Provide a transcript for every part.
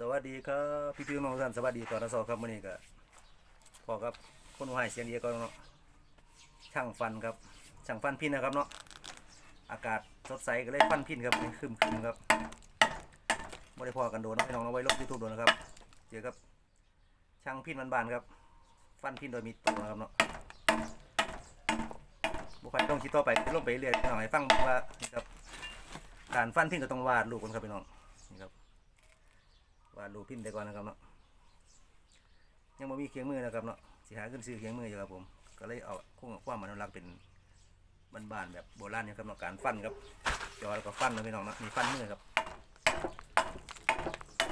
สวัสดีครับพี่พี่น้องท่านสวัสดีตอนรับครับมื้อนี้ก็พอครับคนหายเสียงเดียก็เนาะช่างฟันครับช่างฟันพินนะครับเนาะอากาศสดใสก็เลยฟันพินครับนี่คึมคึมครับไม่ได้พอกันโดนพี่น้องเอาไว้ลบยูทูบโดนนะครับเจอกับช่างพินบานๆครับ ฟันพินโดยมีตัวนะครับเนาะบุคคลต้องคิดต่อไปลงไปเรื่อยๆพี่น้องให้ฟังว่านี่ครับการฟันพินก็ต้องวาดรูปกันครับพี่น้องนี่ครับ วาดรูปพิมพ์ได้ก่อนนะครับเนาะยังไม่มีเคียงมือนะครับเนาะสิหาขึ้นซื้อเคียงมืออยู่ครับผม ก็เลยเอาคงความอนุรักษ์เป็นบ้านๆแบบโบราณนี่ยครับเนาะการฟันครับจอแล้วก็ฟันนะพี่น้องเนาะมีฟันมือครับ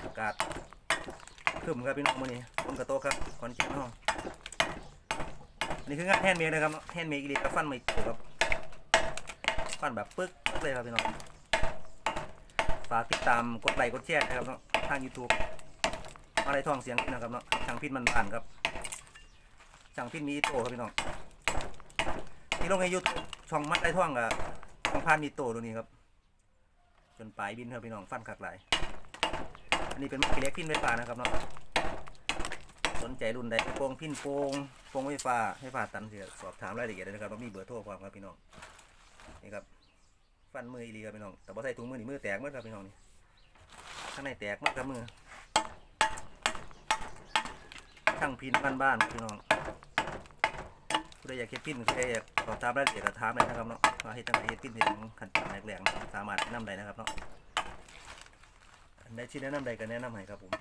อากาศครึมครับพี่น้องมือนี้ฝนกระโตครับคอนเจ็บเนาะนี่คืองานแฮนด์เมดนะครับเนาะแฮนด์เมดอีลีกับฟันไม่ถูกครับฟันแบบปึ๊กเลยครับพี่น้องฝากติดตามกดไลค์กดแชร์นะครับเนาะ ทาง YouTube อะไรท่องเสียงนะครับเนาะช่างพินมันผ่านครับช่างพินมีโตครับพี่น้องที่ลงในยูทูบช่องมัดได้ท่องกับช่องพานมีโตตัวนี้ครับ จนปลายบินครับพี่น้องฟันขักหลาย อันนี้เป็นมัดเล็กพินไฟฟ้านะครับเนาะสนใจรุ่นใดโปรงพินโปรงโปรงไฟฟ้าไฟฟ้าตันเสียสอบถามรายละเอียดได้นะครับเรามีเบอร์โทรความครับพี่น้องนี่ครับฟันมืออีรีครับพี่น้องแต่พอใส่ถุงมือนี่มือแตกหมดครับพี่น้องนี่ ข้างในแตกมากครับมือช่างพินบ้านบ้านพี่น้องผู้ใดอยากเฮ็ดพินผู้ใดอยากสอบถามรายละเอียดก็ถามได้นะครับเนาะว่าเฮ็ดจังไดเฮ็ดพินเฮ็ดขั้นตอนแรกๆสามารถแนะนำได้นะครับเนาะอันใดที่แนะนำใดก็แนะนำให้ครับผม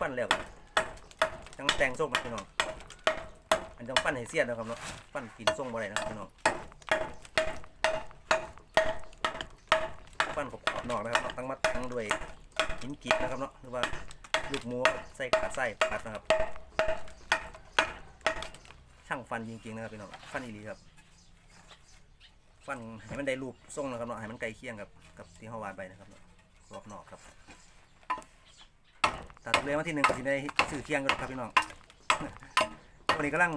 ปั้นแล้วจังแต่งทรงพี่น้องอันจังปั้นให้เสียนนะครับเนาะปั้นกินทรงบ่ได้นะพี่น้อง ปั้นขอบๆนอกนะครับตั้งมาตั้งด้วยหินกีดนะครับเนาะหรือว่าลูกหมูใส่ขาไส้ปัดนะครับ ช่างฟันจริงๆนะครับพี่น้องฟันอีหลีครับ ฟันให้มันได้รูปทรงนะครับเนาะให้มันใกล้เคียงกับกับที่เขาวาดไปนะครับเนาะรอบนอกครับตัดเลยวันที่หนึ่งก็จะได้สื่อเคียงกันครับพี่น้องวันนี้กำลัง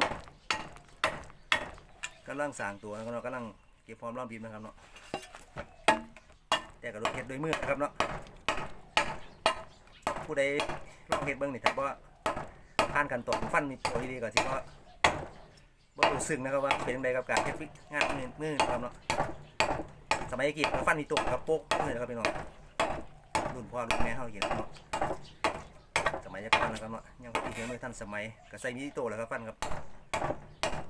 กำลังสางตัวนะครับเนาะกำลังเก็บพร้อมรอบบีบนะครับเนาะ แต่กับรถเฮ็ดด้วยมือนะครับเนาะผู้ใดลองเฮ็ดเบิ่งนี่ถ้าว่าผ่านขั้นตอนฟันมีตัวดีๆก็สิว่าบ่รู้สึกนะครับว่าเป็นจังไดกับการเฮ็ดงานมือมือนะครับเนาะสมัยกี้ฟันมีตัวกับโป๊กมือนะครับพี่น้องรุ่นพ่อรุ่นแม่เฮาเห็นเนาะสมัยก่อนนะครับเนาะยังที่เห็นมือทันสมัยก็ใส่มีดโตแล้วครับฟันครับ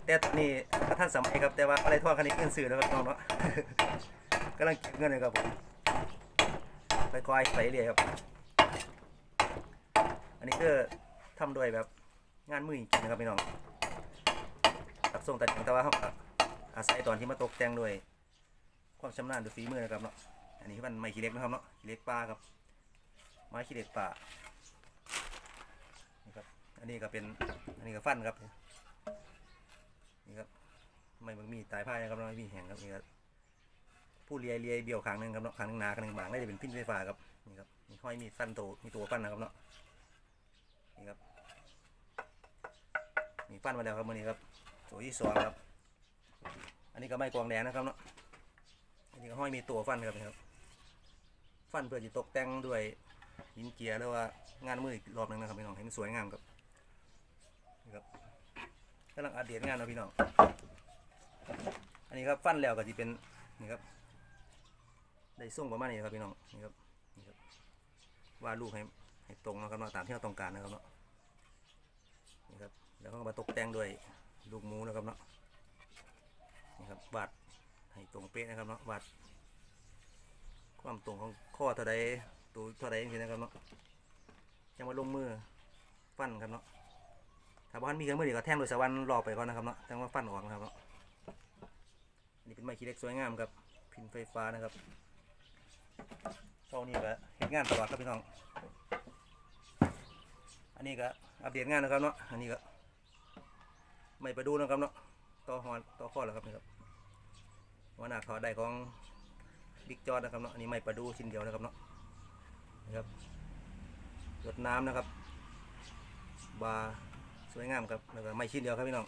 แต่ตอนนี้ก็ทันสมัยครับแต่ว่าอะไรทั่วคันนี้เงินซื้อแล้วครับน้องเนาะกำลังเก็บเงินเลยครับผม ค่อยๆไปเรื่อยครับ อันนี้คือทำด้วยแบบงานมือจริงนะครับพี่น้องตัดทรงตัดแต่ว่าเขาอาศัยตอนที่มาตกแต่งด้วย ความชำนาญด้วยฝีมือนะครับเนาะ อันนี้มันไม้ขี้เล็กนะครับเนาะขี้เล็กปลาครับ ไม้ขี้เล็กปลานี่ครับ อันนี้ก็เป็น อันนี้ก็ฟันครับ นี่ครับ ไม่มันมีตายผ้านะครับไม่มีแหงครับนี่ครับ ผู้เลียเลียเบี้ยวขางหนึ่งครับเนาะขางหนึงหนาขางหนึงบางได้จะเป็นพิ้นไฟฟ้าครับนี่ครับมีห้อยมีฟันโตมีตัวฟันนะครับเนาะนี่ครับมีฟันมาแล้วครับมื่อนี้ครับตัวที่สองครับ อันนี้ก็ไม่กวางแดงนะครับเนาะอันนี้ก็ห้อยมีตัวฟันครับนี่ครับ ฟันเพื่อจะตกแต่งด้วยหินเจียหรือว่างานมืออีกรอบหนึ่งนะครับพี่น้องให้มันสวยงามครับนี่ครับกำลังอัปเดียดงานนะพี่น้อง อันนี้ครับฟันแล้วก็จะเป็นนี่ครับ ได้ส่งประมาณนี้ครับพี่น้องนี่ครับนี่ครับวาดรูปให้ให้ตรงนะครับเนาะตามที่เราต้องการนะครับเนาะนี่ครับแล้วก็มาตกแต่งด้วยลูกหมูนะครับเนาะนี่ครับวาดให้ตรงเป๊ะนะครับเนาะวาดความตรงของข้อเท่าใดตัวเท่าใดอย่างนี้นะครับเนาะจะมาลงมือฟันครับเนาะถ้าบ้านมีเครื่องมือเดียวก็แท่งโดยสวรรค์รอไปก่อนนะครับเนาะแท่งว่าฟันออกนะครับเนาะอันนี้เป็นไม้ขี้เล็กสวยงามครับพินไฟฟ้านะครับ ช่วงนี้ก็เห็นงานตลอดครับพี่น้อง อันนี้ก็อัปเดตงานนะครับเนาะ อันนี้ก็ไม่ไปดูนะครับเนาะ ต่อหอนต่อข้อแล้วครับนี่ครับว่าหน้าเขาได้ของบิ๊กจอดนะครับเนาะ อันนี้ไม่ประดูชิ้นเดียวนะครับเนาะ นะครับหยดน้ำนะครับ บาสวยงามครับแล้วก็ไม่ชิ้นเดียวครับพี่น้อง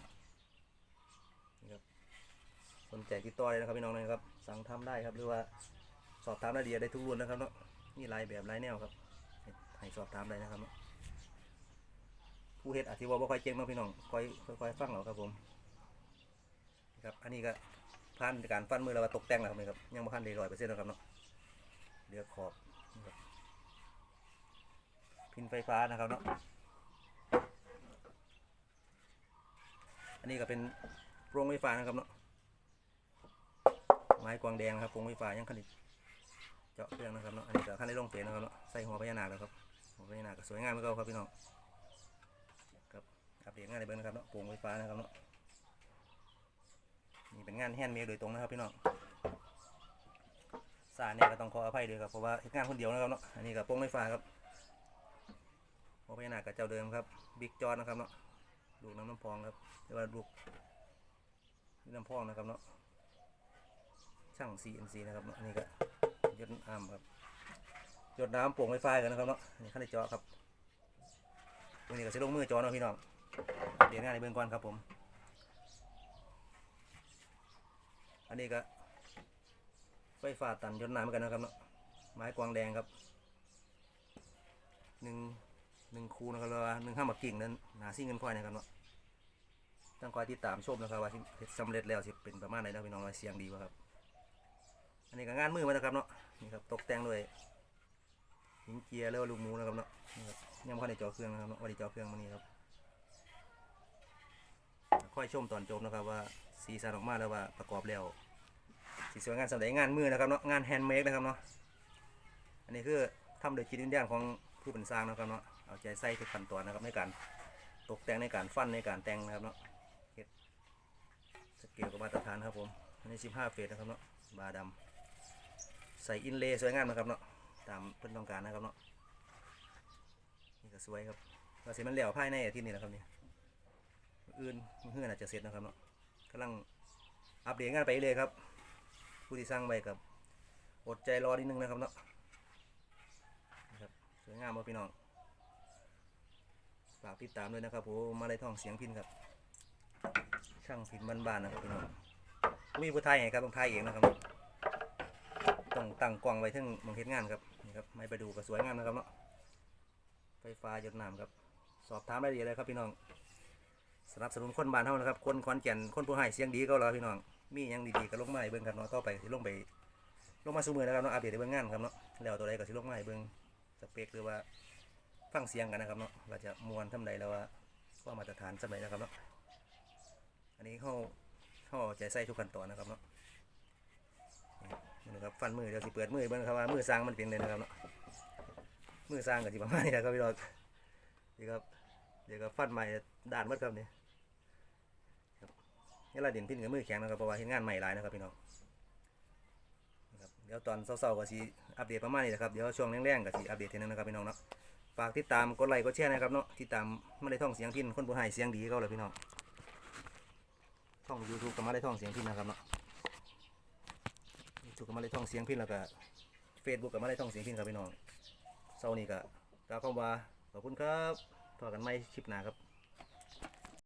สนใจติดต่อเลยนะครับพี่น้องนะครับ สั่งทำได้ครับหรือว่า สอบถามรายละเอียดได้ทุกรุ่นนะครับเนาะมีหลายแบบลายแนวครับให้สอบถามได้นะครับเนาะผู้เฮ็ดอาจจะว่าบ่ค่อยเก่งเนาะพี่น้องค่อยค่อยฟังเอาครับผมครับอันนี้ก็ผ่านการฟันมือแล้วว่าตกแต่งแล้วครับนี่ครับยังบ่ทันได้ร้อยเปอร์เซ็นต์นะครับเนาะเดี๋ยวขอบนี่ครับพินไฟฟ้านะครับเนาะอันนี้ก็เป็นโปรงไฟฟ้านะครับเนาะไม้กวางแดงนะครับโปรงไฟฟ้ายังขนิด เจาะเครื่องนะครับเนาะอันนี้ก็ขั้นได้ลงเปลี่ยนะครับเนาะใส่หัวพญานาคแล้วครับหัวพญานาคก็สวยงามเหมือนเก่าครับพี่น้องครับอัปเดตงานในเบิ้งนะครับเนาะโปร่งไฟฟ้านะครับเนาะนี่เป็นงานแฮนด์เมดโดยตรงนะครับพี่น้องสารเนี่ยก็ต้องขออภัยด้วยครับเพราะว่าเฮ็ดงานคนเดียวนะครับเนาะอันนี้ก็โป่งไฟฟ้าครับหัวพญานาคกับเจ้าเดิมครับบิ๊กจอร์นะครับเนาะลูกน้ำน้ำพองครับเรียกว่าลูกน้ำพองนะครับเนาะช่าง CNC นะครับเนาะอันนี้ก็ ยดน้ำครับยดน้ำโป่งไฟฟ้ากันนะครับเนาะนี่ขั้นในจอครับวันนี้ก็จะลงมือจอเนาะพี่น้องเดี๋ยวงานในเบื้องก่อนครับผม อันนี้ก็ไฟฟ้าตันยดน้ำเหมือนกันนะครับเนาะไม้กวางแดงครับหนึ่งหนึ่งคูนะครับแล้วว่าหนึ่งห้าหมักกิ่งนั้นหนาซิ่งเงินควายนะครับเนาะตั้งคอยติดตามชมนะครับว่าสำเร็จแล้วสิเป็นประมาณไหนนะพี่น้องเสียงดีวะครับ นนี้ก็งานมือมานะครับเนาะนี่ครับตกแต่งด้วยหินเจียแล้วลูกหมูนะครับเนาะนี่ครับยังไม่ค่อได้เจอเครื่องนะครับเนาะวันนี้เจอเครื่องมานี่ครับค่อยชมตอนจบนะครับว่าสีสันออกมาแล้วว่าประกอบแล้วสีสวยงานสำหรับงานมือนะครับเนาะงานแฮนด์เมดนะครับเนาะอันนี้คือทำโดยคิดวิญญาณของผู้เป็นสร้างนะครับเนาะเอาใจใส่ทุกขั้นตอนนะครับในการตกแต่งในการฟันในการแต่งนะครับเนาะสเกลกับมาตรฐานครับผมอันนี้ 15 เฟสนะครับเนาะบาร์ดำ ใส่อินเลย์สวยงามนะครับเนาะตามเพื่อนต้องการนะครับเนาะนี่ก็สวยครับว่าสิมันเหลวภายในอาทิตย์นี้แหละครับเนี่ยอื่นมื้อนอาจจะเสร็จนะครับเนาะกำลังอัปเดตงานไปเลยครับ ผู้ที่สร้างไว้กับอดใจรอนิดนึงนะครับเนาะนะครับสวยงามบ่พี่น้องฝากติดตามด้วยนะครับผมมาเลยท่องเสียงพินครับ ช่างพินบ้านๆนะครับพี่น้องมีผู้ไทยไงครับต้องไทยเองนะครับ ต้องตั้งกล้องไว้ถึงมองเฮ็ดงานครับนี่ครับไม่ไปดูก็สวยงามนะครับเนาะไฟฟ้าหยดน้ำครับ สอบถามรายละเอียดเลยครับพี่น้องสนับสนุนคนบ้านเฮานะครับคนขอนแก่นคนผู้ให้เสียงดีก็รอพี่น้องมียังดีๆก็ลงมาให้เบิ่งครับเนาะต่อไปสิลงไปลงมาสูมือนะครับเนาะอัปเดตให้เบิ่งงานครับเนาะแล้วตัวใดก็สิลงมาให้เบิ่งสเปคหรือว่าฟังเสียงกันนะครับเนาะว่าจะมวนทำใดแล้วว่าว่ามาตรฐานสมัยนะครับเนาะอันนี้เข้าเขาเอาใจใส่ทุกขั้นตอนนะครับเนาะ นะครับฟันมือเดี๋ยวสิเปิดมือเบิ่งครับว่ามือสร้างมันเป็นเลยนะครับเนาะมือสร้างกับที่ประมาณนี้นะครับพี่น้องนี่ครับเดี๋ยวก็ฟันใหม่ด่านมัดครับนี่ครับนี่เราเด่นพินกับมือแข็งนะครับเพราะว่าเห็นงานใหม่หลายนะครับพี่น้องครับเดี๋ยวตอนเศร้าๆก็สิอัปเดตประมาณนี้นะครับเดี๋ยวช่วงแรงๆก็สิอัปเดตทีนึงนะครับพี่น้องเนาะฝากติดตามกดไลค์กดแชร์นะครับเนาะติดตามมาได้ท่องเสียงพินคนผู้ให้เสียงดีเขาเลยพี่น้องท่อง YouTube ก็มาได้ท่องเสียงพินนะครับเนาะ ถูกก็มาได้ท่องเสียงพินแล้วก็เฟซบุ๊กก็มาได้ท่องเสียงพินครับพี่น้องเศร้านี่ก็กล่าวคำว่าขอบคุณครับพอกันไม่คลิปหน้าครับ